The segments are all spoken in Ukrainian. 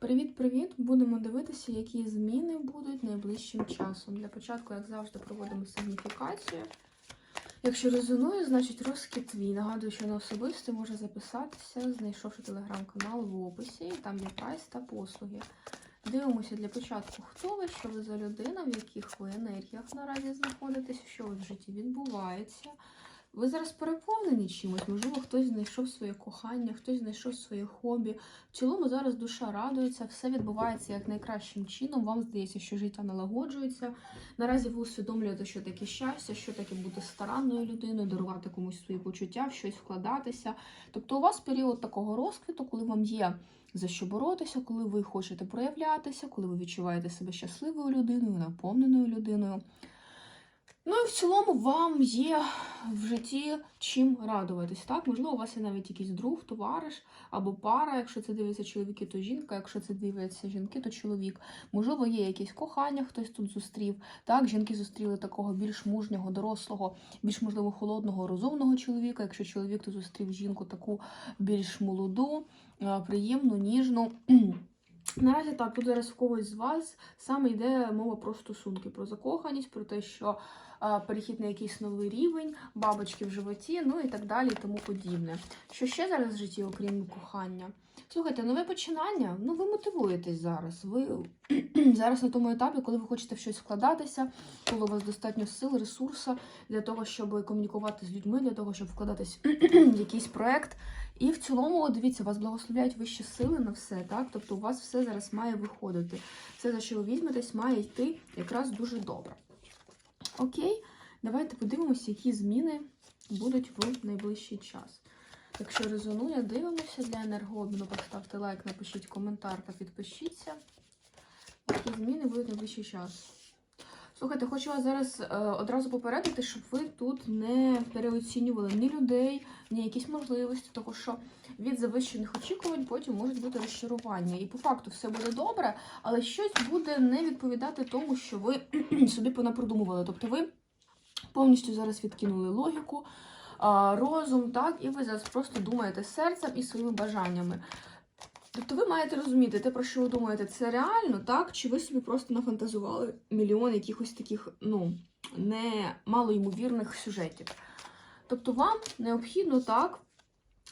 Привіт-привіт! Будемо дивитися, які зміни будуть найближчим часом. Для початку, як завжди, проводимо сигніфікацію. Якщо резонує, значить розкид твій. Нагадую, що на особисте може записатися, знайшовши телеграм-канал в описі, там є прайс та послуги. Дивимося для початку, хто ви, що ви за людина, в яких ви енергіях наразі знаходитесь, що у в житті відбувається. Ви зараз переповнені чимось, можливо, хтось знайшов своє кохання, хтось знайшов своє хобі. В цілому зараз душа радується, все відбувається як найкращим чином. Вам здається, що життя налагоджується. Наразі ви усвідомлюєте, що таке щастя, що таке бути старанною людиною, дарувати комусь свої почуття, в щось вкладатися. Тобто, у вас період такого розквіту, коли вам є за що боротися, коли ви хочете проявлятися, коли ви відчуваєте себе щасливою людиною, наповненою людиною. Ну і в цілому вам є в житті чим радуватись. Так, можливо, у вас є навіть якийсь друг, товариш або пара. Якщо це дивиться чоловіки, то жінка. Якщо це дивляться жінки, то чоловік. Можливо, є якесь кохання, хтось тут зустрів. Так, жінки зустріли такого більш мужнього, дорослого, більш можливо холодного, розумного чоловіка. Якщо чоловік, то зустрів жінку таку більш молоду, е, приємну, ніжну. Наразі так, тут зараз в когось з вас саме йде мова про стосунки, про закоханість, про те, що е, перехід на якийсь новий рівень, бабочки в животі, ну і так далі, і тому подібне. Що ще зараз в житті, окрім кохання? Слухайте, нове починання, ну ви мотивуєтесь зараз. Ви зараз на тому етапі, коли ви хочете в щось вкладатися, коли у вас достатньо сил, ресурсу для того, щоб комунікувати з людьми, для того, щоб вкладатись в якийсь проект. І в цілому, дивіться, вас благословляють вищі сили на все, так? Тобто у вас все зараз має виходити. Все, за що ви візьметесь, має йти якраз дуже добре. Окей, давайте подивимося, які зміни будуть в найближчий час. Якщо резонує, дивимося для енергообміну, поставте лайк, напишіть коментар та підпишіться. Які зміни будуть в найближчий час. Слухайте, хочу вас зараз е, одразу попередити, щоб ви тут не переоцінювали ні людей, ні якісь можливості, тому що від завищених очікувань потім можуть бути розчарування. І по факту все буде добре, але щось буде не відповідати тому, що ви собі понапродумували. Тобто ви повністю зараз відкинули логіку, розум, так, і ви зараз просто думаєте серцем і своїми бажаннями. Тобто ви маєте розуміти, те, про що ви думаєте, це реально, так? Чи ви собі просто нафантазували мільйон якихось таких, ну, не малоймовірних сюжетів. Тобто вам необхідно так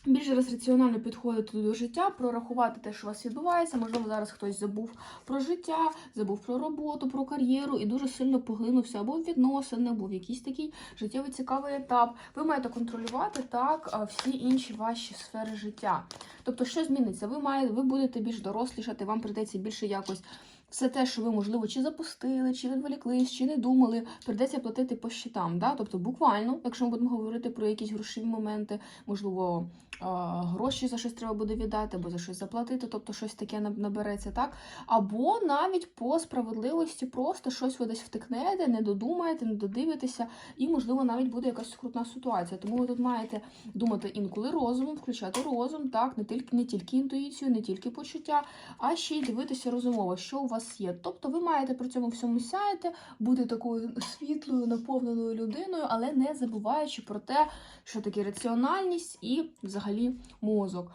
більш раціонально підходити до життя, прорахувати те, що у вас відбувається. Можливо, зараз хтось забув про життя, забув про роботу, про кар'єру і дуже сильно поглинувся або в відносини, або в якийсь такий життєвий цікавий етап. Ви маєте контролювати так всі інші ваші сфери життя. Тобто, що зміниться? Ви маєте, ви будете більш дорослішати, вам прийдеться більше якось. Все те, що ви, можливо, чи запустили, чи відволіклись, чи не думали, прийдеться платити по щитам. Да? Тобто, буквально, якщо ми будемо говорити про якісь грошові моменти, можливо, гроші за щось треба буде віддати, або за щось заплатити, тобто щось таке набереться, так? Або навіть по справедливості просто щось ви десь втикнете, не додумаєте, не додивитеся, і, можливо, навіть буде якась скрутна ситуація. Тому ви тут маєте думати інколи розумом, включати розум, так, не тільки не тільки інтуїцію, не тільки почуття, а ще й дивитися розумово, що у вас є. Тобто ви маєте при цьому всьому сяяти, бути такою світлою, наповненою людиною, але не забуваючи про те, що таке раціональність і взагалі мозок.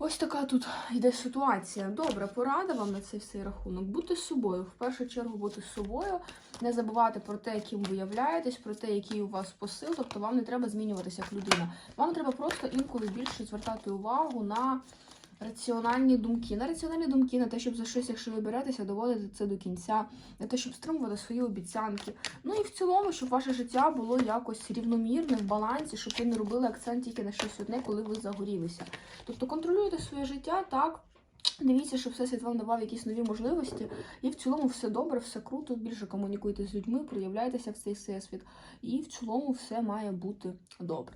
Ось така тут йде ситуація. Добра порада вам на цей всей рахунок. Бути собою. В першу чергу бути собою, не забувати про те, яким ви являєтесь, про те, який у вас посил. Тобто вам не треба змінюватися як людина. Вам треба просто інколи більше звертати увагу на раціональні думки. На раціональні думки, на те, щоб за щось, якщо ви беретеся, доводити це до кінця, на те, щоб стримувати свої обіцянки. Ну і в цілому, щоб ваше життя було якось рівномірне, в балансі, щоб ви не робили акцент тільки на щось одне, коли ви загорілися. Тобто контролюйте своє життя так. Дивіться, щоб всесвіт вам давав якісь нові можливості, і в цілому все добре, все круто, більше комунікуйте з людьми, проявляйтеся в цей всесвіт, і в цілому все має бути добре.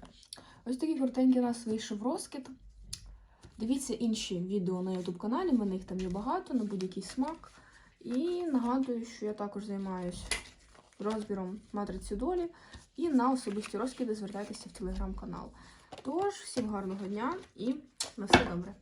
Ось такий коротенький у нас вийшов розкид. Дивіться інші відео на YouTube каналі, в мене їх там є багато, на будь-який смак. І нагадую, що я також займаюся розбіром матриці долі. І на особисті розкиди звертайтеся в телеграм-канал. Тож, всім гарного дня і на все добре!